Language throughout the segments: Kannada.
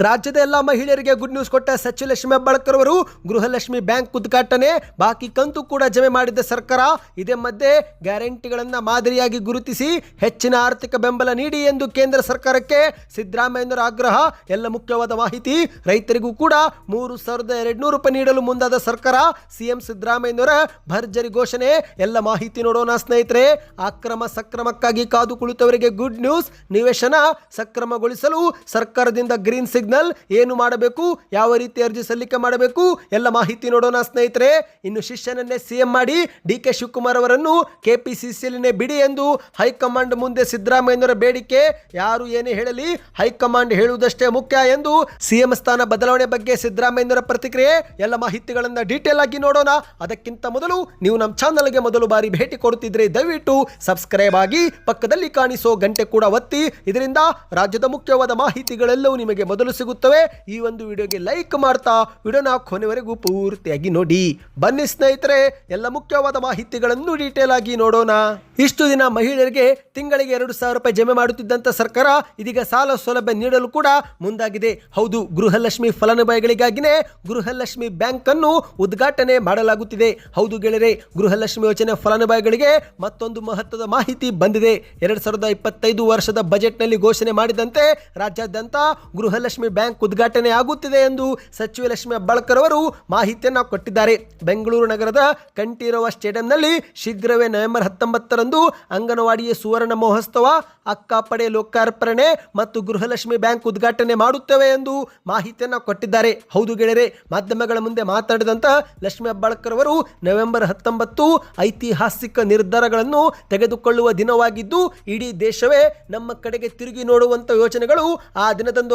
ರಾಜ್ಯದ ಎಲ್ಲ ಮಹಿಳೆಯರಿಗೆ ಗುಡ್ ನ್ಯೂಸ್ ಕೊಟ್ಟ ಸಚಿವಲಕ್ಷ್ಮಿ ಹೆಬ್ಬಾಳ್ಕರ್ ಅವರು ಗೃಹಲಕ್ಷ್ಮಿ ಬ್ಯಾಂಕ್ ಉದ್ಘಾಟನೆ, ಬಾಕಿ ಕಂತು ಕೂಡ ಜಮೆ ಮಾಡಿದ ಸರ್ಕಾರ ಇದೇ ಮಧ್ಯೆ ಗ್ಯಾರಂಟಿಗಳನ್ನು ಮಾದರಿಯಾಗಿ ಗುರುತಿಸಿ ಹೆಚ್ಚಿನ ಆರ್ಥಿಕ ಬೆಂಬಲ ನೀಡಿ ಎಂದು ಕೇಂದ್ರ ಸರ್ಕಾರಕ್ಕೆ ಸಿದ್ದರಾಮಯ್ಯನವರ ಆಗ್ರಹ. ಎಲ್ಲ ಮುಖ್ಯವಾದ ಮಾಹಿತಿ ರೈತರಿಗೂ ಕೂಡ ಮೂರು ಸಾವಿರದ ಎರಡ್ನೂರು ರೂಪಾಯಿ ನೀಡಲು ಮುಂದಾದ ಸರ್ಕಾರ. ಸಿಎಂ ಸಿದ್ದರಾಮಯ್ಯನವರ ಭರ್ಜರಿ ಘೋಷಣೆ. ಎಲ್ಲ ಮಾಹಿತಿ ನೋಡೋಣ ಸ್ನೇಹಿತರೆ. ಅಕ್ರಮ ಸಕ್ರಮಕ್ಕಾಗಿ ಕಾದು ಕುಳಿತವರಿಗೆ ಗುಡ್ ನ್ಯೂಸ್ ನಿವೇಶನ ಸಕ್ರಮಗೊಳಿಸಲು ಸರ್ಕಾರದಿಂದ ಗ್ರೀನ್ ಸಿಗ್ನಲ್ ಏನು ಮಾಡಬೇಕು, ಯಾವ ರೀತಿ ಅರ್ಜಿ ಸಲ್ಲಿಕೆ ಮಾಡಬೇಕು, ಎಲ್ಲ ಮಾಹಿತಿ ನೋಡೋಣ ಸ್ನೇಹಿತರೆ. ಇನ್ನು ಶಿಷ್ಯನನ್ನೇ ಸಿಎಂ ಮಾಡಿ ಡಿ ಕೆ ಶಿವಕುಮಾರ್ ಅವರನ್ನು ಕೆಪಿಸಿಸಿಯಲ್ಲಿನೇ ಬಿಡಿ ಎಂದು ಹೈಕಮಾಂಡ್ ಮುಂದೆ ಸಿದ್ದರಾಮಯ್ಯನವರ ಬೇಡಿಕೆ. ಯಾರು ಏನೇ ಹೇಳಲಿ ಹೈಕಮಾಂಡ್ ಹೇಳುವುದಷ್ಟೇ ಮುಖ್ಯ ಎಂದು ಸಿಎಂ ಸ್ಥಾನ ಬದಲಾವಣೆ ಬಗ್ಗೆ ಸಿದ್ದರಾಮಯ್ಯನವರ ಪ್ರತಿಕ್ರಿಯೆ. ಎಲ್ಲ ಮಾಹಿತಿಗಳನ್ನ ಡೀಟೇಲ್ ಆಗಿ ನೋಡೋಣ. ಅದಕ್ಕಿಂತ ಮೊದಲು ನೀವು ನಮ್ಮ ಚಾನಲ್ಗೆ ಮೊದಲು ಬಾರಿ ಭೇಟಿ ಕೊಡುತ್ತಿದ್ರೆ ದಯವಿಟ್ಟು ಸಬ್ಸ್ಕ್ರೈಬ್ ಆಗಿ ಪಕ್ಕದಲ್ಲಿ ಕಾಣಿಸೋ ಗಂಟೆ ಕೂಡ ಒತ್ತಿ. ಇದರಿಂದ ರಾಜ್ಯದ ಮುಖ್ಯವಾದ ಮಾಹಿತಿಗಳೆಲ್ಲವೂ ನಿಮಗೆ ಮೊದಲು ಸಿಗುತ್ತವೆ. ಈ ಒಂದು ವಿಡಿಯೋಗೆ ಲೈಕ್ ಮಾಡ್ತಾ ವಿಡಿಯೋನ ಕೊನೆವರೆಗೂ ಪೂರ್ತಿಯಾಗಿ ನೋಡಿ. ಬನ್ನಿ ಸ್ನೇಹಿತರೆ, ಎಲ್ಲ ಮುಖ್ಯವಾದ ಮಾಹಿತಿಗಳನ್ನು ಡೀಟೇಲ್ ಆಗಿ ನೋಡೋಣ. ಇಷ್ಟು ದಿನ ಮಹಿಳೆಯರಿಗೆ ತಿಂಗಳಿಗೆ ಎರಡು ಸಾವಿರ ರೂಪಾಯಿ ಜಮೆ ಮಾಡುತ್ತಿದ್ದಂಥ ಸರ್ಕಾರ ಇದೀಗ ಸಾಲ ಸೌಲಭ್ಯ ನೀಡಲು ಕೂಡ ಮುಂದಾಗಿದೆ. ಹೌದು, ಗೃಹಲಕ್ಷ್ಮಿ ಫಲಾನುಭವಿಗಳಿಗಾಗಿನೇ ಗೃಹಲಕ್ಷ್ಮಿ ಬ್ಯಾಂಕ್ ಅನ್ನು ಉದ್ಘಾಟನೆ ಮಾಡಲಾಗುತ್ತಿದೆ. ಹೌದು ಗೆಳೆಯರೆ, ಗೃಹಲಕ್ಷ್ಮಿ ಯೋಜನೆ ಫಲಾನುಭವಿಗಳಿಗೆ ಮತ್ತೊಂದು ಮಹತ್ವದ ಮಾಹಿತಿ ಬಂದಿದೆ. ಎರಡ್ ಸಾವಿರದ ಇಪ್ಪತ್ತೈದು ವರ್ಷದ ಬಜೆಟ್ನಲ್ಲಿ ಘೋಷಣೆ ಮಾಡಿದಂತೆ ರಾಜ್ಯಾದ್ಯಂತ ಗೃಹಲಕ್ಷ್ಮಿ ಬ್ಯಾಂಕ್ ಉದ್ಘಾಟನೆ ಆಗುತ್ತಿದೆ ಎಂದು ಸಚಿವೆ ಲಕ್ಷ್ಮಿ ಅಬ್ಬಾಳ್ಕರ್ ಅವರು ಮಾಹಿತಿಯನ್ನು ಕೊಟ್ಟಿದ್ದಾರೆ. ಬೆಂಗಳೂರು ನಗರದ ಕಂಠೀರವ ಸ್ಟೇಡಿಯಂನಲ್ಲಿ ಶೀಘ್ರವೇ ನವೆಂಬರ್ ಹತ್ತೊಂಬತ್ತರಂದು ಅಂಗನವಾಡಿಯ ಸುವರ್ಣ ಮಹೋತ್ಸವ, ಅಕ್ಕಪಡೆ ಲೋಕಾರ್ಪಣೆ ಮತ್ತು ಗೃಹಲಕ್ಷ್ಮಿ ಬ್ಯಾಂಕ್ ಉದ್ಘಾಟನೆ ಮಾಡುತ್ತೇವೆ ಎಂದು ಮಾಹಿತಿಯನ್ನು ಕೊಟ್ಟಿದ್ದಾರೆ. ಹೌದು ಗೆಳೆಯರೆ, ಮಾಧ್ಯಮಗಳ ಮುಂದೆ ಮಾತನಾಡಿದಂತ ಲಕ್ಷ್ಮಿ ಅಬ್ಬಾಳ್ಕರ್ ಅವರು ನವೆಂಬರ್ ಹತ್ತೊಂಬತ್ತು ಐತಿಹಾಸಿಕ ನಿರ್ಧಾರಗಳನ್ನು ತೆಗೆದುಕೊಳ್ಳುವ ದಿನವಾಗಿದ್ದು, ಇಡೀ ದೇಶವೇ ನಮ್ಮ ಕಡೆಗೆ ತಿರುಗಿ ನೋಡುವಂತ ಯೋಜನೆಗಳು ಆ ದಿನದಂದು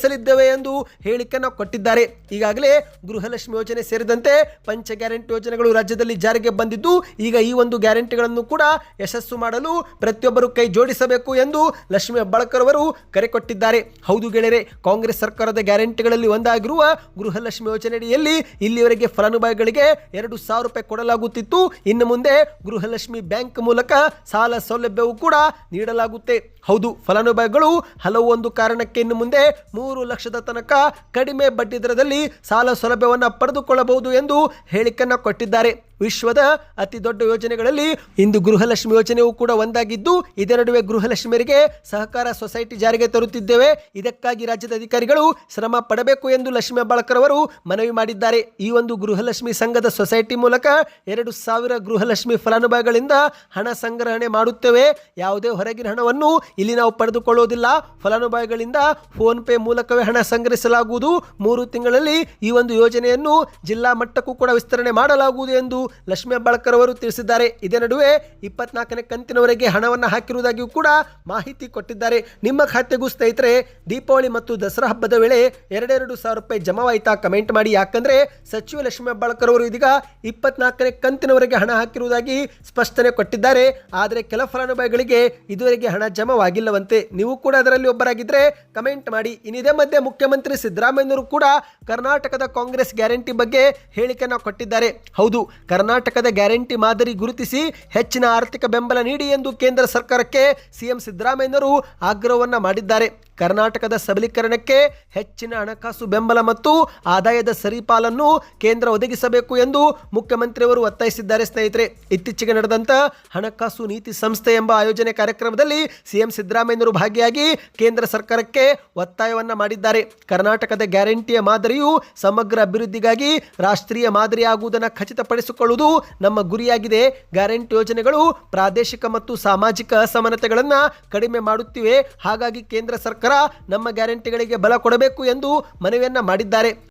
ಅನುಷ್ಠಾನಗೊಳಿಸಲಿದ್ದೇವೆ ಎಂದು ಹೇಳಿಕೆಯನ್ನು ಕೊಟ್ಟಿದ್ದಾರೆ. ಈಗಾಗಲೇ ಗೃಹಲಕ್ಷ್ಮಿ ಯೋಜನೆ ಸೇರಿದಂತೆ ಪಂಚ ಗ್ಯಾರಂಟಿ ಯೋಜನೆಗಳು ರಾಜ್ಯದಲ್ಲಿ ಜಾರಿಗೆ ಬಂದಿದ್ದು, ಈಗ ಈ ಒಂದು ಗ್ಯಾರಂಟಿಗಳನ್ನು ಕೂಡ ಯಶಸ್ಸು ಮಾಡಲು ಪ್ರತಿಯೊಬ್ಬರು ಕೈ ಜೋಡಿಸಬೇಕು ಎಂದು ಲಕ್ಷ್ಮಿ ಹೆಬ್ಬಾಳ್ಕರ್ ಅವರು ಕರೆ ಕೊಟ್ಟಿದ್ದಾರೆ. ಹೌದು ಗೆಳೆಯರೆ, ಕಾಂಗ್ರೆಸ್ ಸರ್ಕಾರದ ಗ್ಯಾರಂಟಿಗಳಲ್ಲಿ ಒಂದಾಗಿರುವ ಗೃಹಲಕ್ಷ್ಮಿ ಯೋಜನೆಯಡಿಯಲ್ಲಿ ಇಲ್ಲಿವರೆಗೆ ಫಲಾನುಭವಿಗಳಿಗೆ ಎರಡು ಸಾವಿರ ರೂಪಾಯಿ ಕೊಡಲಾಗುತ್ತಿತ್ತು. ಇನ್ನು ಮುಂದೆ ಗೃಹಲಕ್ಷ್ಮಿ ಬ್ಯಾಂಕ್ ಮೂಲಕ ಸಾಲ ಸೌಲಭ್ಯವೂ ಕೂಡ ನೀಡಲಾಗುತ್ತೆ. ಹೌದು, ಫಲಾನುಭವಿಗಳು ಹಲವು ಒಂದು ಕಾರಣಕ್ಕೆ ಇನ್ನು ಮುಂದೆ ಮೂರು ಲಕ್ಷದ ತನಕ ಕಡಿಮೆ ಬಡ್ಡಿ ದರದಲ್ಲಿ ಸಾಲ ಸೌಲಭ್ಯವನ್ನು ಪಡೆದುಕೊಳ್ಳಬಹುದು ಎಂದು ಹೇಳಿಕೆಯನ್ನು ಕೊಟ್ಟಿದ್ದಾರೆ. ವಿಶ್ವದ ಅತಿ ದೊಡ್ಡ ಯೋಜನೆಗಳಲ್ಲಿ ಇಂದು ಗೃಹಲಕ್ಷ್ಮಿ ಯೋಜನೆಯೂ ಕೂಡ ಒಂದಾಗಿದ್ದು ಇದರ ನಡುವೆ ಗೃಹಲಕ್ಷ್ಮಿಯರಿಗೆ ಸಹಕಾರ ಸೊಸೈಟಿ ಜಾರಿಗೆ ತರುತ್ತಿದ್ದೇವೆ. ಇದಕ್ಕಾಗಿ ರಾಜ್ಯದ ಅಧಿಕಾರಿಗಳು ಶ್ರಮ ಪಡಬೇಕು ಎಂದು ಲಕ್ಷ್ಮಿ ಬಾಳಕರ್ ಅವರು ಮನವಿ ಮಾಡಿದ್ದಾರೆ. ಈ ಒಂದು ಗೃಹಲಕ್ಷ್ಮಿ ಸಂಘದ ಸೊಸೈಟಿ ಮೂಲಕ ಎರಡು ಸಾವಿರ ಗೃಹಲಕ್ಷ್ಮಿ ಫಲಾನುಭವಿಗಳಿಂದ ಹಣ ಸಂಗ್ರಹಣೆ ಮಾಡುತ್ತೇವೆ. ಯಾವುದೇ ಹೊರಗಿನ ಹಣವನ್ನು ಇಲ್ಲಿ ನಾವು ಪಡೆದುಕೊಳ್ಳುವುದಿಲ್ಲ. ಫಲಾನುಭವಿಗಳಿಂದ ಫೋನ್ ಪೇ ಮೂಲಕವೇ ಹಣ ಸಂಗ್ರಹಿಸಲಾಗುವುದು. ಮೂರು ತಿಂಗಳಲ್ಲಿ ಈ ಒಂದು ಯೋಜನೆಯನ್ನು ಜಿಲ್ಲಾ ಮಟ್ಟಕ್ಕೂ ಕೂಡ ವಿಸ್ತರಣೆ ಮಾಡಲಾಗುವುದು ಎಂದು ಲಕ್ಷ್ಮೀ ಹೆಬ್ಬಾಳ್ಕರ್ ಅವರು ತಿಳಿಸಿದ್ದಾರೆ. ಇದೇ ನಡುವೆ ಇಪ್ಪತ್ನಾಲ್ಕನೇ ಕಂತಿನವರೆಗೆ ಹಣವನ್ನು ಹಾಕಿರುವುದಾಗಿಯೂ ಕೂಡ ಮಾಹಿತಿ ಕೊಟ್ಟಿದ್ದಾರೆ. ನಿಮ್ಮ ಖಾತೆಗೂ ಸ್ನೇಹಿತರೆ, ದೀಪಾವಳಿ ಮತ್ತು ದಸರಾ ಹಬ್ಬದ ವೇಳೆ ಎರಡೆರಡು ಸಾವಿರ ರೂಪಾಯಿ ಜಮಾವಾಯಿತಾ ಕಮೆಂಟ್ ಮಾಡಿ. ಯಾಕಂದ್ರೆ ಸಚಿವ ಲಕ್ಷ್ಮೀ ಹೆಬ್ಬಾಳ್ಕರ್ ಅವರು ಇದೀಗ ಇಪ್ಪತ್ನಾಲ್ಕನೇ ಕಂತಿನವರೆಗೆ ಹಣ ಹಾಕಿರುವುದಾಗಿ ಸ್ಪಷ್ಟನೆ ಕೊಟ್ಟಿದ್ದಾರೆ. ಆದರೆ ಕೆಲ ಫಲಾನುಭವಿಗಳಿಗೆ ಇದುವರೆಗೆ ಹಣ ಜಮಾವಾಗಿಲ್ಲವಂತೆ. ನೀವು ಕೂಡ ಅದರಲ್ಲಿ ಒಬ್ಬರಾಗಿದ್ದರೆ ಕಮೆಂಟ್ ಮಾಡಿ. ಇನ್ನಿದೇ ಮಧ್ಯೆ ಮುಖ್ಯಮಂತ್ರಿ ಸಿದ್ದರಾಮಯ್ಯನವರು ಕೂಡ ಕರ್ನಾಟಕದ ಕಾಂಗ್ರೆಸ್ ಗ್ಯಾರಂಟಿ ಬಗ್ಗೆ ಹೇಳಿಕೆಯನ್ನು ಕೊಟ್ಟಿದ್ದಾರೆ. ಹೌದು ಕರ್ನಾಟಕದ ಗ್ಯಾರಂಟಿ ಮಾದರಿ ಗುರುತಿಸಿ ಹೆಚ್ಚಿನ ಆರ್ಥಿಕ ಬೆಂಬಲ ನೀಡಿ ಎಂದು ಕೇಂದ್ರ ಸರ್ಕಾರಕ್ಕೆ ಸಿಎಂ ಸಿದ್ದರಾಮಯ್ಯನವರು ಆಗ್ರಹವನ್ನು ಮಾಡಿದ್ದಾರೆ. ಕರ್ನಾಟಕದ ಸಬಲೀಕರಣಕ್ಕೆ ಹೆಚ್ಚಿನ ಹಣಕಾಸು ಬೆಂಬಲ ಮತ್ತು ಆದಾಯದ ಸರಿಪಾಲನ್ನು ಕೇಂದ್ರ ಒದಗಿಸಬೇಕು ಎಂದು ಮುಖ್ಯಮಂತ್ರಿಯವರು ಒತ್ತಾಯಿಸಿದ್ದಾರೆ, ಸ್ನೇಹಿತರೆ. ಇತ್ತೀಚೆಗೆ ನಡೆದಂತ ಹಣಕಾಸು ನೀತಿ ಸಂಸ್ಥೆ ಎಂಬ ಆಯೋಜನೆ ಕಾರ್ಯಕ್ರಮದಲ್ಲಿ ಸಿಎಂ ಸಿದ್ದರಾಮಯ್ಯನವರು ಭಾಗಿಯಾಗಿ ಕೇಂದ್ರ ಸರ್ಕಾರಕ್ಕೆ ಒತ್ತಾಯವನ್ನು ಮಾಡಿದ್ದಾರೆ. ಕರ್ನಾಟಕದ ಗ್ಯಾರಂಟಿಯ ಮಾದರಿಯು ಸಮಗ್ರ ಅಭಿವೃದ್ಧಿಗಾಗಿ ರಾಷ್ಟ್ರೀಯ ಮಾದರಿಯಾಗುವುದನ್ನು ಖಚಿತಪಡಿಸಿಕೊಳ್ಳುವುದು ನಮ್ಮ ಗುರಿಯಾಗಿದೆ. ಗ್ಯಾರಂಟಿ ಯೋಜನೆಗಳು ಪ್ರಾದೇಶಿಕ ಮತ್ತು ಸಾಮಾಜಿಕ ಅಸಮಾನತೆಗಳನ್ನು ಕಡಿಮೆ ಮಾಡುತ್ತಿವೆ. ಹಾಗಾಗಿ ಕೇಂದ್ರ ಸರ್ಕಾರ ನಮ್ಮ ಗ್ಯಾರಂಟಿಗಳಿಗೆ ಬಲ ಕೊಡಬೇಕು ಎಂದು ಮನವಿಯನ್ನ ಮಾಡಿದ್ದಾರೆ.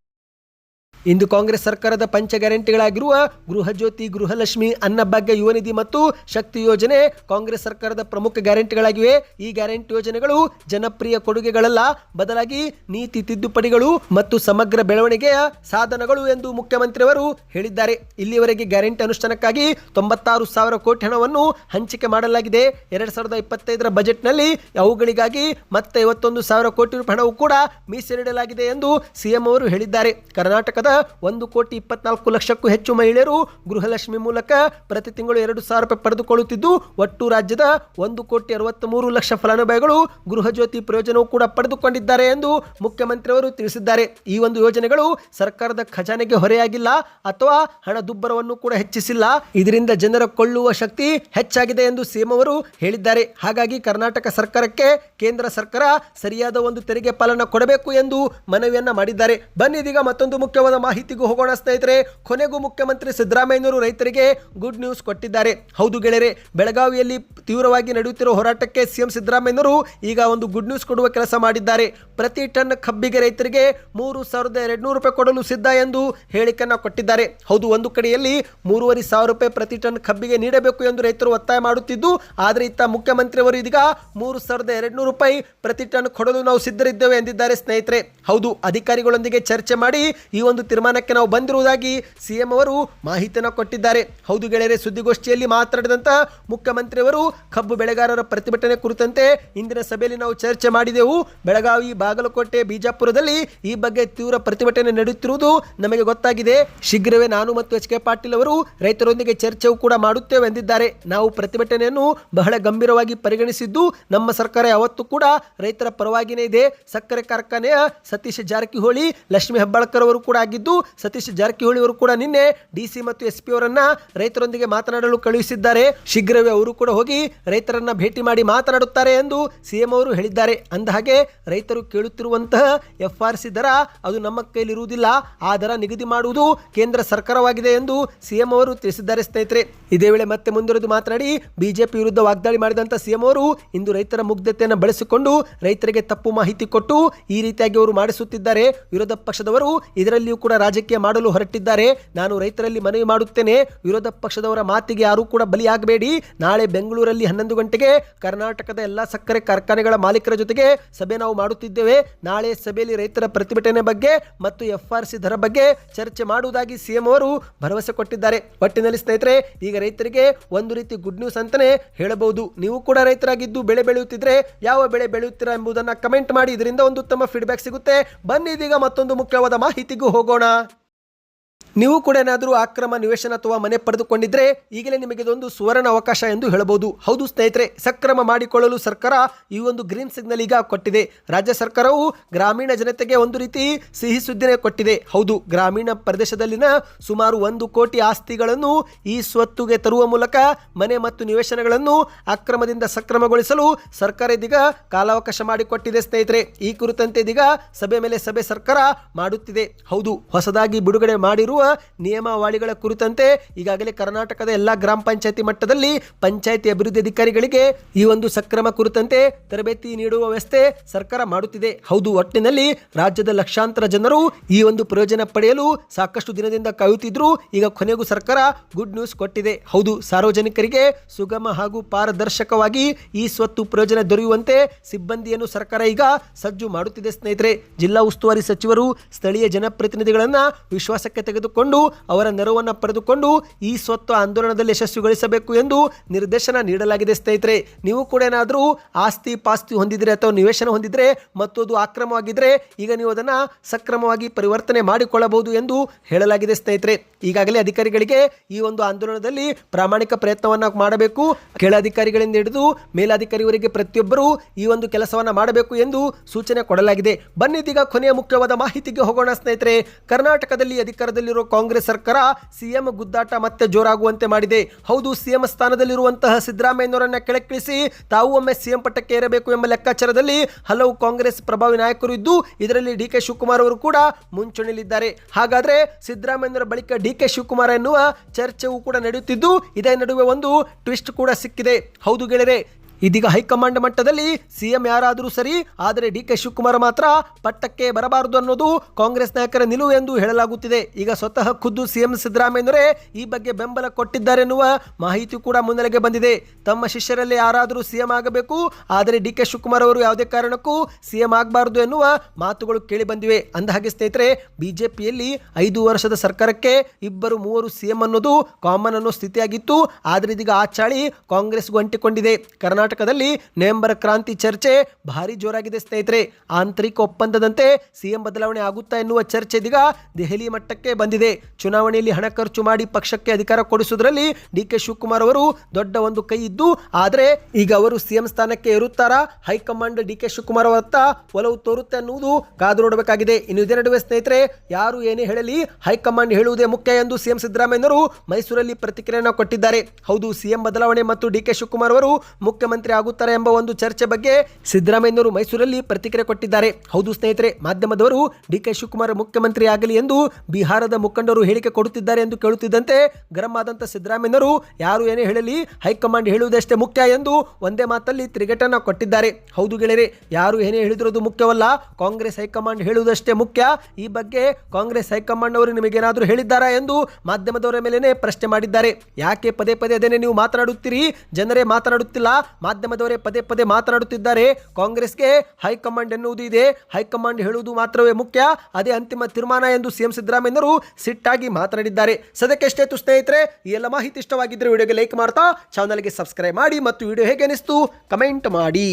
ಇಂದು ಕಾಂಗ್ರೆಸ್ ಸರ್ಕಾರದ ಪಂಚ ಗ್ಯಾರಂಟಿಗಳಾಗಿರುವ ಗೃಹಜ್ಯೋತಿ ಗೃಹಲಕ್ಷ್ಮಿ ಅನ್ನಭಾಗ್ಯ ಯುವನಿಧಿ ಮತ್ತು ಶಕ್ತಿ ಯೋಜನೆ ಕಾಂಗ್ರೆಸ್ ಸರ್ಕಾರದ ಪ್ರಮುಖ ಗ್ಯಾರಂಟಿಗಳಾಗಿವೆ. ಈ ಗ್ಯಾರಂಟಿ ಯೋಜನೆಗಳು ಜನಪ್ರಿಯ ಕೊಡುಗೆಗಳಲ್ಲ. ಬದಲಾಗಿ ನೀತಿ ತಿದ್ದುಪಡಿಗಳು ಮತ್ತು ಸಮಗ್ರ ಬೆಳವಣಿಗೆಯ ಸಾಧನಗಳು ಎಂದು ಮುಖ್ಯಮಂತ್ರಿಯವರು ಹೇಳಿದ್ದಾರೆ. ಇಲ್ಲಿಯವರೆಗೆ ಗ್ಯಾರಂಟಿ ಅನುಷ್ಠಾನಕ್ಕಾಗಿ ತೊಂಬತ್ತಾರು ಸಾವಿರ ಕೋಟಿ ಹಣವನ್ನು ಹಂಚಿಕೆ ಮಾಡಲಾಗಿದೆ. ಎರಡ್ ಸಾವಿರದ ಇಪ್ಪತ್ತೈದರ ಬಜೆಟ್ನಲ್ಲಿ ಅವುಗಳಿಗಾಗಿ ಮತ್ತೆ ಐವತ್ತೊಂದು ಸಾವಿರ ಕೋಟಿ ರೂಪಾಯಿ ಹಣವು ಕೂಡ ಮೀಸಲಿಡಲಾಗಿದೆ ಎಂದು ಸಿಎಂ ಅವರು ಹೇಳಿದ್ದಾರೆ. ಕರ್ನಾಟಕದ ಒಂದು ಕೋಟಿ ಇಪ್ಪತ್ನಾಲ್ಕು ಲಕ್ಷಕ್ಕೂ ಹೆಚ್ಚು ಮಹಿಳೆಯರು ಗೃಹಲಕ್ಷ್ಮಿ ಮೂಲಕ ಪ್ರತಿ ತಿಂಗಳು ಎರಡು ಸಾವಿರ ರೂಪಾಯಿ ಪಡೆದುಕೊಳ್ಳುತ್ತಿದ್ದು, ಒಟ್ಟು ರಾಜ್ಯದ ಒಂದು ಕೋಟಿ ಅರವತ್ತ್ ಮೂರು ಲಕ್ಷ ಫಲಾನುಭವಿಗಳು ಗೃಹ ಜ್ಯೋತಿ ಪ್ರಯೋಜನವೂ ಕೂಡ ಪಡೆದುಕೊಂಡಿದ್ದಾರೆ ಎಂದು ಮುಖ್ಯಮಂತ್ರಿಯವರು ತಿಳಿಸಿದ್ದಾರೆ. ಈ ಒಂದು ಯೋಜನೆಗಳು ಸರ್ಕಾರದ ಖಜಾನೆಗೆ ಹೊರೆಯಾಗಿಲ್ಲ ಅಥವಾ ಹಣದುಬ್ಬರವನ್ನು ಕೂಡ ಹೆಚ್ಚಿಸಿಲ್ಲ. ಇದರಿಂದ ಜನರ ಕೊಳ್ಳುವ ಶಕ್ತಿ ಹೆಚ್ಚಾಗಿದೆ ಎಂದು ಸಿಎಂ ಅವರು ಹೇಳಿದ್ದಾರೆ. ಹಾಗಾಗಿ ಕರ್ನಾಟಕ ಸರ್ಕಾರಕ್ಕೆ ಕೇಂದ್ರ ಸರ್ಕಾರ ಸರಿಯಾದ ಒಂದು ತೆರಿಗೆ ಪಾಲನ ಕೊಡಬೇಕು ಎಂದು ಮನವಿಯನ್ನ ಮಾಡಿದ್ದಾರೆ. ಬನ್ನಿ ಇದೀಗ ಮತ್ತೊಂದು ಮುಖ್ಯವಾದ ಮಾಹಿತಿಗೂ ಹೋಗೋಣ ಸ್ನೇಹಿತರೆ. ಕೊನೆಗೂ ಮುಖ್ಯಮಂತ್ರಿ ಸಿದ್ದರಾಮಯ್ಯನವರು ರೈತರಿಗೆ ಗುಡ್ ನ್ಯೂಸ್ ಕೊಟ್ಟಿದ್ದಾರೆ. ಹೌದು ಗೆಳೆಯರೆ, ಬೆಳಗಾವಿಯಲ್ಲಿ ತೀವ್ರವಾಗಿ ನಡೆಯುತ್ತಿರುವ ಹೋರಾಟಕ್ಕೆ ಸಿಎಂ ಸಿದ್ದರಾಮಯ್ಯನವರು ಈಗ ಒಂದು ಗುಡ್ ನ್ಯೂಸ್ ಕೊಡುವ ಕೆಲಸ ಮಾಡಿದ್ದಾರೆ. ಪ್ರತಿ ಟನ್ ಕಬ್ಬಿಗೆ ರೈತರಿಗೆ ಮೂರು ಸಾವಿರದ ಎರಡು ನೂರು ರೂಪಾಯಿ ಕೊಡಲು ಸಿದ್ಧ ಎಂದು ಹೇಳಿಕೆಯನ್ನು ಕೊಟ್ಟಿದ್ದಾರೆ. ಹೌದು, ಒಂದು ಕಡೆಯಲ್ಲಿ ಮೂರುವರೆ ಸಾವಿರ ರೂಪಾಯಿ ಪ್ರತಿ ಟನ್ ಕಬ್ಬಿಗೆ ನೀಡಬೇಕು ಎಂದು ರೈತರು ಒತ್ತಾಯ ಮಾಡುತ್ತಿದ್ದು, ಆದರೆ ಇತ್ತ ಮುಖ್ಯಮಂತ್ರಿಯವರು ಇದೀಗ ಮೂರು ಸಾವಿರದ ಎರಡು ನೂರು ರೂಪಾಯಿ ಪ್ರತಿ ಟನ್ ಕೊಡಲು ನಾವು ಸಿದ್ಧರಿದ್ದೇವೆ ಎಂದಿದ್ದಾರೆ ಸ್ನೇಹಿತರೆ. ಹೌದು, ಅಧಿಕಾರಿಗಳೊಂದಿಗೆ ಚರ್ಚೆ ಮಾಡಿ ಈ ಒಂದು ತೀರ್ಮಾನಕ್ಕೆ ನಾವು ಬಂದಿರುವುದಾಗಿ ಸಿಎಂ ಅವರು ಮಾಹಿತಿಯನ್ನು ಕೊಟ್ಟಿದ್ದಾರೆ. ಹೌದು ಗೆಳೆಯರೆ, ಸುದ್ದಿಗೋಷ್ಠಿಯಲ್ಲಿ ಮಾತನಾಡಿದಂತಹ ಮುಖ್ಯಮಂತ್ರಿಯವರು ಕಬ್ಬು ಬೆಳೆಗಾರರ ಪ್ರತಿಭಟನೆ ಕುರಿತಂತೆ ಇಂದಿನ ಸಭೆಯಲ್ಲಿ ನಾವು ಚರ್ಚೆ ಮಾಡಿದೆವು. ಬೆಳಗಾವಿ, ಬಾಗಲಕೋಟೆ, ಬಿಜಾಪುರದಲ್ಲಿ ಈ ಬಗ್ಗೆ ತೀವ್ರ ಪ್ರತಿಭಟನೆ ನಡೆಯುತ್ತಿರುವುದು ನಮಗೆ ಗೊತ್ತಾಗಿದೆ. ಶೀಘ್ರವೇ ನಾನು ಮತ್ತು ಎಚ್ ಕೆ ಪಾಟೀಲ್ ಅವರು ರೈತರೊಂದಿಗೆ ಚರ್ಚೆಯೂ ಕೂಡ ಮಾಡುತ್ತೇವೆ ಎಂದಿದ್ದಾರೆ. ನಾವು ಪ್ರತಿಭಟನೆಯನ್ನು ಬಹಳ ಗಂಭೀರವಾಗಿ ಪರಿಗಣಿಸಿದ್ದು ನಮ್ಮ ಸರ್ಕಾರ ಯಾವತ್ತೂ ಕೂಡ ರೈತರ ಪರವಾಗಿನೇ ಇದೆ. ಸಕ್ಕರೆ ಕಾರ್ಖಾನೆಯ ಸತೀಶ್ ಜಾರಕಿಹೊಳಿ, ಲಕ್ಷ್ಮೀ ಹೆಬ್ಬಾಳ್ಕರ್ ಅವರು ಕೂಡ ಆಗಿದ್ದು ಸತೀಶ್ ಜಾರಕಿಹೊಳಿ ಅವರು ಕೂಡ ನಿನ್ನೆ ಡಿಸಿ ಮತ್ತು ಎಸ್ ಪಿ ಅವರನ್ನ ರೈತರೊಂದಿಗೆ ಮಾತನಾಡಲು ಕಳುಹಿಸಿದ್ದಾರೆ. ಶೀಘ್ರವೇ ಅವರು ಕೂಡ ಹೋಗಿ ರೈತರನ್ನ ಭೇಟಿ ಮಾಡಿ ಮಾತನಾಡುತ್ತಾರೆ ಎಂದು ಸಿಎಂ ಅವರು ಹೇಳಿದ್ದಾರೆ. ಅಂದಹಾಗೆ ರೈತರು ಕೇಳುತ್ತಿರುವಂತಹ ಎಫ್ ಆರ್ ಸಿ ದರ ಅದು ನಮ್ಮ ಕೈಲಿರುವುದಿಲ್ಲ. ಆ ದರ ನಿಗದಿ ಮಾಡುವುದು ಕೇಂದ್ರ ಸರ್ಕಾರವಾಗಿದೆ ಎಂದು ಸಿಎಂ ಅವರು ತಿಳಿಸಿದ್ದಾರೆ ಸ್ನೇಹಿತರೆ. ಇದೇ ವೇಳೆ ಮತ್ತೆ ಮುಂದುವರೆದು ಮಾತನಾಡಿ ಬಿಜೆಪಿ ವಿರುದ್ಧ ವಾಗ್ದಾಳಿ ಮಾಡಿದಂಥ ಸಿಎಂ ಅವರು ಇಂದು ರೈತರ ಮುಗ್ಧತೆಯನ್ನು ಬಳಸಿಕೊಂಡು ರೈತರಿಗೆ ತಪ್ಪು ಮಾಹಿತಿ ಕೊಟ್ಟು ಈ ರೀತಿಯಾಗಿ ಅವರು ಮಾಡಿಸುತ್ತಿದ್ದಾರೆ. ವಿರೋಧ ಪಕ್ಷದವರು ಇದರಲ್ಲಿಯೂ ಕೂಡ ರಾಜಕೀಯ ಮಾಡಲು ಹೊರಟಿದ್ದಾರೆ. ನಾನು ರೈತರಲ್ಲಿ ಮನವಿ ಮಾಡುತ್ತೇನೆ. ವಿರೋಧ ಪಕ್ಷದವರ ಮಾತಿಗೆ ಯಾರೂ ಕೂಡ ಬಲಿಯಾಗಬೇಡಿ. ನಾಳೆ ಬೆಂಗಳೂರಲ್ಲಿ ಹನ್ನೊಂದು ಗಂಟೆಗೆ ಕರ್ನಾಟಕದ ಎಲ್ಲ ಸಕ್ಕರೆ ಕಾರ್ಖಾನೆಗಳ ಮಾಲೀಕರ ಜೊತೆಗೆ ಸಭೆ ನಾವು ಮಾಡುತ್ತಿದ್ದೇವೆ. ನಾಳೆ ಸಭೆಯಲ್ಲಿ ರೈತರ ಪ್ರತಿಭಟನೆ ಬಗ್ಗೆ ಮತ್ತು ಎಫ್ ಆರ್ ಸಿ ದರ ಬಗ್ಗೆ ಚರ್ಚೆ ಮಾಡುವುದಾಗಿ ಸಿಎಂ ಅವರು ಭರವಸೆ ಕೊಟ್ಟಿದ್ದಾರೆ. ಒಟ್ಟಿನಲ್ಲಿ ಸ್ನೇಹಿತರೆ, ಈಗ ರೈತರಿಗೆ ಒಂದು ರೀತಿ ಗುಡ್ ನ್ಯೂಸ್ ಅಂತಾನೆ ಹೇಳಬಹುದು. ನೀವು ಕೂಡ ರೈತರಾಗಿದ್ದು ಬೆಳೆ ಬೆಳೆಯುತ್ತಿದ್ರೆ ಯಾವ ಬೆಳೆ ಬೆಳೆಯುತ್ತೀರಾ ಎಂಬುದನ್ನು ಕಮೆಂಟ್ ಮಾಡಿ. ಇದರಿಂದ ಒಂದು ಉತ್ತಮ ಫೀಡ್ಬ್ಯಾಕ್ ಸಿಗುತ್ತೆ. ಬನ್ನಿ, ಇದೀಗ ಮತ್ತೊಂದು ಮುಖ್ಯವಾದ ಮಾಹಿತಿಗೂ ಹೋಗೋಣ. Arizona ನೀವು ಕೂಡ ಏನಾದರೂ ಆಕ್ರಮ, ನಿವೇಶನ ಅಥವಾ ಮನೆ ಪಡೆದುಕೊಂಡಿದ್ರೆ ಈಗಲೇ ನಿಮಗೆ ಇದೊಂದು ಸುವರ್ಣ ಅವಕಾಶ ಎಂದು ಹೇಳಬಹುದು. ಹೌದು ಸ್ನೇಹಿತರೆ, ಸಕ್ರಮ ಮಾಡಿಕೊಳ್ಳಲು ಸರ್ಕಾರ ಈ ಒಂದು ಗ್ರೀನ್ ಸಿಗ್ನಲ್ ಈಗ ಕೊಟ್ಟಿದೆ. ರಾಜ್ಯ ಸರ್ಕಾರವು ಗ್ರಾಮೀಣ ಜನತೆಗೆ ಒಂದು ರೀತಿ ಸಿಹಿ ಸುದ್ದಿನೇ ಕೊಟ್ಟಿದೆ. ಹೌದು, ಗ್ರಾಮೀಣ ಪ್ರದೇಶದಲ್ಲಿನ ಸುಮಾರು ಒಂದು ಕೋಟಿ ಆಸ್ತಿಗಳನ್ನು ಈ ಸ್ವತ್ತುಗೆ ತರುವ ಮೂಲಕ ಮನೆ ಮತ್ತು ನಿವೇಶನಗಳನ್ನು ಅಕ್ರಮದಿಂದ ಸಕ್ರಮಗೊಳಿಸಲು ಸರ್ಕಾರ ಇದೀಗ ಕಾಲಾವಕಾಶ ಮಾಡಿಕೊಟ್ಟಿದೆ ಸ್ನೇಹಿತರೆ. ಈ ಕುರಿತಂತೆ ಇದೀಗ ಸಭೆ ಮೇಲೆ ಸಭೆ ಸರ್ಕಾರ ಮಾಡುತ್ತಿದೆ. ಹೌದು, ಹೊಸದಾಗಿ ಬಿಡುಗಡೆ ಮಾಡಿರುವ ನಿಯಮಾವಳಿಗಳ ಕುರಿತಂತೆ ಈಗಾಗಲೇ ಕರ್ನಾಟಕದ ಎಲ್ಲ ಗ್ರಾಮ ಪಂಚಾಯತಿ ಮಟ್ಟದಲ್ಲಿ ಪಂಚಾಯತಿ ಅಭಿವೃದ್ಧಿ ಅಧಿಕಾರಿಗಳಿಗೆ ಈ ಒಂದು ಸಕ್ರಮ ಕುರಿತಂತೆ ತರಬೇತಿ ನೀಡುವ ವ್ಯವಸ್ಥೆ ಸರ್ಕಾರ ಮಾಡುತ್ತಿದೆ. ಹೌದು, ಒಟ್ಟಿನಲ್ಲಿ ರಾಜ್ಯದ ಲಕ್ಷಾಂತರ ಜನರು ಈ ಒಂದು ಪ್ರಯೋಜನ ಪಡೆಯಲು ಸಾಕಷ್ಟು ದಿನದಿಂದ ಕಾಯುತ್ತಿದ್ರು. ಈಗ ಕೊನೆಗೂ ಸರ್ಕಾರ ಗುಡ್ ನ್ಯೂಸ್ ಕೊಟ್ಟಿದೆ. ಹೌದು, ಸಾರ್ವಜನಿಕರಿಗೆ ಸುಗಮ ಹಾಗೂ ಪಾರದರ್ಶಕವಾಗಿ ಈ ಸ್ವತ್ತು ಪ್ರಯೋಜನ ದೊರೆಯುವಂತೆ ಸಿಬ್ಬಂದಿಯನ್ನು ಸರ್ಕಾರ ಈಗ ಸಜ್ಜು ಮಾಡುತ್ತಿದೆ ಸ್ನೇಹಿತರೆ. ಜಿಲ್ಲಾ ಉಸ್ತುವಾರಿ ಸಚಿವರು ಸ್ಥಳೀಯ ಜನಪ್ರತಿನಿಧಿಗಳನ್ನ ವಿಶ್ವಾಸಕ್ಕೆ ತೆಗೆದುಕೊಂಡು ಅವರ ನೆರವನ್ನು ಪಡೆದುಕೊಂಡು ಈ ಸ್ವತ್ತು ಆಂದೋಲನದಲ್ಲಿ ಯಶಸ್ವಿಗೊಳಿಸಬೇಕು ಎಂದು ನಿರ್ದೇಶನ ನೀಡಲಾಗಿದೆ ಸ್ನೇಹಿತರೆ. ನೀವು ಕೂಡ ಏನಾದರೂ ಆಸ್ತಿ ಪಾಸ್ತಿ ಹೊಂದಿದ್ರೆ ಅಥವಾ ನಿವೇಶನ ಹೊಂದಿದ್ರೆ ಮತ್ತು ಅದು ಆಕ್ರಮವಾಗಿದ್ದರೆ ಈಗ ನೀವು ಅದನ್ನು ಸಕ್ರಮವಾಗಿ ಪರಿವರ್ತನೆ ಮಾಡಿಕೊಳ್ಳಬಹುದು ಎಂದು ಹೇಳಲಾಗಿದೆ ಸ್ನೇಹಿತರೆ. ಈಗಾಗಲೇ ಅಧಿಕಾರಿಗಳಿಗೆ ಈ ಒಂದು ಆಂದೋಲನದಲ್ಲಿ ಪ್ರಾಮಾಣಿಕ ಪ್ರಯತ್ನವನ್ನು ಮಾಡಬೇಕು. ಕೆಳಾಧಿಕಾರಿಗಳಿಂದ ಹಿಡಿದು ಮೇಲಾಧಿಕಾರಿವರಿಗೆ ಪ್ರತಿಯೊಬ್ಬರೂ ಈ ಒಂದು ಕೆಲಸವನ್ನು ಮಾಡಬೇಕು ಎಂದು ಸೂಚನೆ ಕೊಡಲಾಗಿದೆ. ಬನ್ನಿದೀಗ ಕೊನೆಯ ಮುಖ್ಯವಾದ ಮಾಹಿತಿಗೆ ಹೋಗೋಣ ಸ್ನೇಹಿತರೆ. ಕರ್ನಾಟಕದಲ್ಲಿ ಅಧಿಕಾರದಲ್ಲಿರುವ ಕಾಂಗ್ರೆಸ್ ಸರ್ಕಾರ ಸಿಎಂ ಗುದ್ದಾಟ ಮತ್ತೆ ಜೋರಾಗುವಂತೆ ಮಾಡಿದೆ. ಹೌದು, ಸಿಎಂ ಸ್ಥಾನದಲ್ಲಿರುವಂತಹ ಸಿದ್ದರಾಮಯ್ಯನವರನ್ನ ಕೆಳಕ್ಕಿಳಿಸಿ ತಾವು ಒಮ್ಮೆ ಸಿಎಂ ಪಟ್ಟಕ್ಕೆ ಏರಬೇಕು ಎಂಬ ಲೆಕ್ಕಾಚಾರದಲ್ಲಿ ಹಲವು ಕಾಂಗ್ರೆಸ್ ಪ್ರಭಾವಿ ನಾಯಕರು ಇದ್ದು, ಇದರಲ್ಲಿ ಡಿ ಕೆ ಶಿವಕುಮಾರ್ ಅವರು ಕೂಡ ಮುಂಚೂಣಿಯಲ್ಲಿದ್ದಾರೆ. ಹಾಗಾದ್ರೆ ಸಿದ್ದರಾಮಯ್ಯನವರ ಬಳಿಕ ಡಿ ಕೆ ಶಿವಕುಮಾರ್ ಎನ್ನುವ ಚರ್ಚೆಯೂ ಕೂಡ ನಡೆಯುತ್ತಿದ್ದು ಇದೇ ನಡುವೆ ಒಂದು ಟ್ವಿಸ್ಟ್ ಕೂಡ ಸಿಕ್ಕಿದೆ. ಹೌದು ಗೆಳೆಯರೆ ಇದೀಗ ಹೈಕಮಾಂಡ್ ಮಟ್ಟದಲ್ಲಿ ಸಿಎಂ ಯಾರಾದರೂ ಸರಿ, ಆದರೆ ಡಿ ಕೆ ಶಿವಕುಮಾರ್ ಮಾತ್ರ ಪಟ್ಟಕ್ಕೆ ಬರಬಾರದು ಅನ್ನೋದು ಕಾಂಗ್ರೆಸ್ ನಾಯಕರ ನಿಲುವು ಎಂದು ಹೇಳಲಾಗುತ್ತಿದೆ. ಈಗ ಸ್ವತಃ ಖುದ್ದು ಸಿಎಂ ಸಿದ್ದರಾಮಯ್ಯನವರೇ ಈ ಬಗ್ಗೆ ಬೆಂಬಲ ಕೊಟ್ಟಿದ್ದಾರೆ ಎನ್ನುವ ಮಾಹಿತಿ ಕೂಡ ಮುನ್ನೆಲೆಗೆ ಬಂದಿದೆ. ತಮ್ಮ ಶಿಷ್ಯರಲ್ಲಿ ಯಾರಾದರೂ ಸಿಎಂ ಆಗಬೇಕು, ಆದರೆ ಡಿ ಕೆ ಶಿವಕುಮಾರ್ ಅವರು ಯಾವುದೇ ಕಾರಣಕ್ಕೂ ಸಿಎಂ ಆಗಬಾರದು ಎನ್ನುವ ಮಾತುಗಳು ಕೇಳಿ ಬಂದಿವೆ. ಅಂದಹಾಗೆ ಸ್ನೇಹಿತರೆ, ಬಿಜೆಪಿಯಲ್ಲಿ ಐದು ವರ್ಷದ ಸರ್ಕಾರಕ್ಕೆ ಇಬ್ಬರು ಮೂವರು ಸಿಎಂ ಅನ್ನೋದು ಕಾಮನ್ ಅನ್ನೋ ಸ್ಥಿತಿಯಾಗಿತ್ತು. ಆದರೆ ಇದೀಗ ಆ ಚಾಳಿ ಕಾಂಗ್ರೆಸ್ಗೂ ಅಂಟಿಕೊಂಡಿದೆ. ಕರ್ನಾಟಕ ಕರ್ನಾಟಕದಲ್ಲಿ ನವೆಂಬರ್ ಕ್ರಾಂತಿ ಚರ್ಚೆ ಭಾರಿ ಜೋರಾಗಿದೆ ಸ್ನೇಹಿತರೆ. ಆಂತರಿಕ ಒಪ್ಪಂದದಂತೆ ಸಿಎಂ ಬದಲಾವಣೆ ಆಗುತ್ತಾ ಎನ್ನುವ ಚರ್ಚೆ ಇದೀಗ ದೆಹಲಿ ಮಟ್ಟಕ್ಕೆ ಬಂದಿದೆ. ಚುನಾವಣೆಯಲ್ಲಿ ಹಣ ಖರ್ಚು ಮಾಡಿ ಪಕ್ಷಕ್ಕೆ ಅಧಿಕಾರ ಕೊಡಿಸುವುದರಲ್ಲಿ ಡಿ ಕೆ ಶಿವಕುಮಾರ್ ಅವರು ದೊಡ್ಡ ಒಂದು ಕೈ ಇದ್ದು, ಆದರೆ ಈಗ ಅವರು ಸಿಎಂ ಸ್ಥಾನಕ್ಕೆ ಇರುತ್ತಾರಾ high command D K Shivakumar ಅವರತ್ತ ಒಲವು ತೋರುತ್ತೆ ಅನ್ನುವುದು ಕಾದು ನೋಡಬೇಕಾಗಿದೆ. ಇನ್ನು ಇದೇ ನಡುವೆ ಸ್ನೇಹಿತರೆ, ಯಾರು ಏನೇ ಹೇಳಲಿ ಹೈಕಮಾಂಡ್ ಹೇಳುವುದೇ ಮುಖ್ಯ ಎಂದು ಸಿಎಂ ಸಿದ್ದರಾಮಯ್ಯನವರು ಮೈಸೂರಲ್ಲಿ ಪ್ರತಿಕ್ರಿಯೆಯನ್ನು ಕೊಟ್ಟಿದ್ದಾರೆ. ಹೌದು, ಸಿಎಂ ಬದಲಾವಣೆ ಮತ್ತು ಡಿ ಕೆ ಶಿವಕುಮಾರ್ ಅವರು ಮುಖ್ಯಮಂತ್ರಿ ಆಗುತ್ತಾರೆ ಎಂಬ ಒಂದು ಚರ್ಚೆ ಬಗ್ಗೆ ಸಿದ್ದರಾಮಯ್ಯನವರು ಮೈಸೂರಲ್ಲಿ ಪ್ರತಿಕ್ರಿಯೆ ಕೊಟ್ಟಿದ್ದಾರೆ. ಹೌದು ಸ್ನೇಹಿತರೆ, ಮಾಧ್ಯಮದವರು ಡಿ ಕೆ ಶಿವಕುಮಾರ್ ಮುಖ್ಯಮಂತ್ರಿ ಆಗಲಿ ಎಂದು ಬಿಹಾರದ ಮುಖಂಡರು ಹೇಳಿಕೆ ಕೊಡುತ್ತಿದ್ದಾರೆ ಎಂದು ಕೇಳುತ್ತಿದ್ದಂತೆ ಗರಂ ಆದಂತಹ ಸಿದ್ದರಾಮಯ್ಯನವರು ಯಾರು ಏನೇ ಹೇಳಲಿ ಹೈಕಮಾಂಡ್ ಹೇಳುವುದಷ್ಟೇ ಮುಖ್ಯ ಎಂದು ಒಂದೇ ಮಾತಲ್ಲಿ ತಿರುಗೇಟನ್ನ ಕೊಟ್ಟಿದ್ದಾರೆ. ಹೌದು ಗೆಳೆಯರೆ, ಯಾರು ಏನೇ ಹೇಳಿದಿರೋದು ಮುಖ್ಯವಲ್ಲ, ಕಾಂಗ್ರೆಸ್ ಹೈಕಮಾಂಡ್ ಹೇಳುವುದಷ್ಟೇ ಮುಖ್ಯ. ಈ ಬಗ್ಗೆ ಕಾಂಗ್ರೆಸ್ ಹೈಕಮಾಂಡ್ ಅವರು ನಿಮಗೇನಾದರೂ ಹೇಳಿದ್ದಾರಾ ಎಂದು ಮಾಧ್ಯಮದವರ ಮೇಲೇನೆ ಪ್ರಶ್ನೆ ಮಾಡಿದ್ದಾರೆ. ಯಾಕೆ ಪದೇ ಪದೇ ಅದೇನೆ ನೀವು ಮಾತನಾಡುತ್ತೀರಿ? ಜನರೇ ಮಾತನಾಡುತ್ತಿಲ್ಲ ಮಾಧ್ಯಮದವರೇ ಪದೇ ಪದೇ ಮಾತನಾಡುತ್ತಿದ್ದಾರೆ. ಕಾಂಗ್ರೆಸ್ಗೆ ಹೈಕಮಾಂಡ್ ಎನ್ನುವುದು ಇದೆ. ಹೈಕಮಾಂಡ್ ಹೇಳುವುದು ಮಾತ್ರವೇ ಮುಖ್ಯ. ಅದೇ ಅಂತಿಮ ತೀರ್ಮಾನ ಎಂದು ಸಿಎಂ ಸಿದ್ದರಾಮಯ್ಯನವರು ಸಿಟ್ಟಾಗಿ ಮಾತನಾಡಿದ್ದಾರೆ. ಸದ್ಯಕ್ಕೆ ಎಷ್ಟೇತು ಸ್ನೇಹಿತರೆ, ಈ ಎಲ್ಲ ಮಾಹಿತಿ ಇಷ್ಟವಾಗಿದ್ದರೆ ವಿಡಿಯೋಗೆ ಲೈಕ್ ಮಾಡ್ತಾ, ಚಾನಲ್ಗೆ ಸಬ್ಸ್ಕ್ರೈಬ್ ಮಾಡಿ ಮತ್ತು ವಿಡಿಯೋ ಹೇಗೆ ಅನಿಸ್ತು ಕಮೆಂಟ್ ಮಾಡಿ.